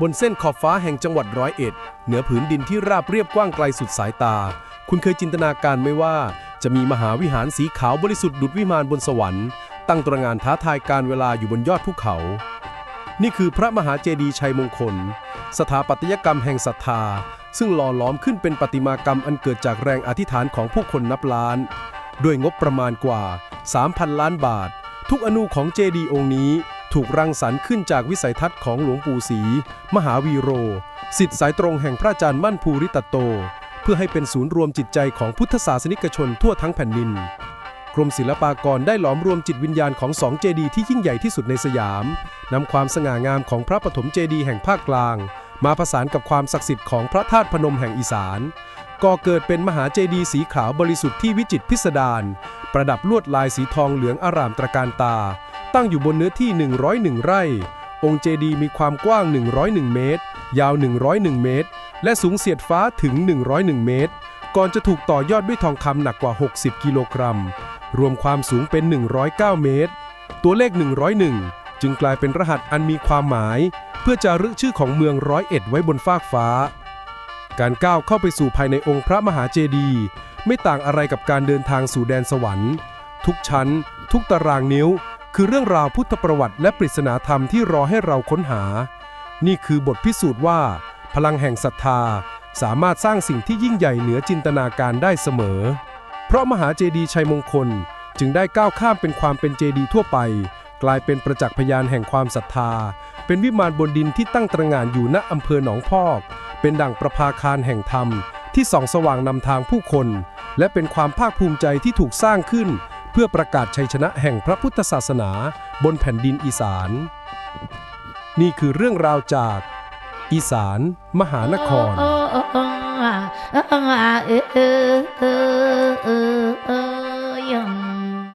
บนเส้นขอบฟ้าแห่งจังหวัดร้อยเอ็ด เหนือผืนดินที่ราบเรียบกว้างไกลสุดสายตา คุณเคยจินตนาการไหมว่า จะมีมหาวิหารสีขาวบริสุทธิ์ดุจวิมานบนสวรรค์ ตั้งตระหงานท้าทายการเวลาอยู่บนยอดภูเขา นี่คือพระมหาเจดีย์ชัยมงคล สถาปัตยกรรมแห่งศรัทธา ซึ่งหล่อหลอมขึ้นเป็นประติมากรรมอันเกิดจากแรงอธิษฐานของผู้คนนับล้าน ด้วยงบประมาณกว่า 3,000 ล้านบาท ทุกอนูของเจดีย์องค์นี้ ถูกรังสรรค์ขึ้นจากวิสัยทัศน์ของหลวงปู่ศรีมหาวีโรสิทธิสายตรงแห่งพระอาจารย์มั่นภูริตโต เพื่อให้เป็นศูนย์รวมจิตใจของพุทธศาสนิกชนทั่วทั้งแผ่นดิน กรมศิลปากรได้หลอมรวมจิตวิญญาณของสองเจดีย์ที่ยิ่งใหญ่ที่สุดในสยามนำความสง่างามของพระปฐมเจดีย์แห่งภาคกลาง มาผสานกับความศักดิ์สิทธิ์ของพระธาตุพนมแห่งอีสานก่อเกิดเป็นมหาเจดีย์สีขาวบริสุทธิ์ที่วิจิตพิสดารประดับลวดลายสีทองเหลืองอารามตระการตา ตั้งอยู่บนเนื้อที่ 101 ไร่ องค์เจดีย์มีความกว้าง 101 เมตร ยาว 101 เมตร และสูงเสียดฟ้าถึง 101 เมตร ก่อนจะถูกต่อยอดด้วยทองคำหนักกว่า 60 กิโลกรัม รวมความสูงเป็น 109 เมตร ตัวเลข 101 จึงกลายเป็นรหัสอันมีความหมาย เพื่อจารึกชื่อของเมืองร้อยเอ็ดไว้บนฟากฟ้า การก้าวเข้าไปสู่ภายในองค์พระมหาเจดีย์ไม่ต่างอะไรกับการเดินทางสู่แดนสวรรค์ ทุกชั้น ทุกตารางนิ้ว คือเรื่องราวพุทธประวัติและปริศนาธรรมที่รอให้เราค้นหา นี่คือบทพิสูจน์ว่า พลังแห่งศรัทธาสามารถสร้างสิ่งที่ยิ่งใหญ่เหนือจินตนาการได้เสมอ เพราะมหาเจดีย์ชัยมงคลจึงได้ก้าวข้ามเป็นความเป็นเจดีย์ทั่วไป กลายเป็นประจักษ์พยานแห่งความศรัทธา เป็นวิมานบนดินที่ตั้งตระหง่านอยู่ณอำเภอหนองพอก เป็นดั่งประภาคารแห่งธรรม ที่ส่องสว่างนำทางผู้คน และเป็นความภาคภูมิใจที่ถูกสร้างขึ้น พื่อประกาศชัยชนะแห่งพระพุทธศาสนาบนแผ่นดินอีสาน นี่คือเรื่องราวจากอีสาน มหานคร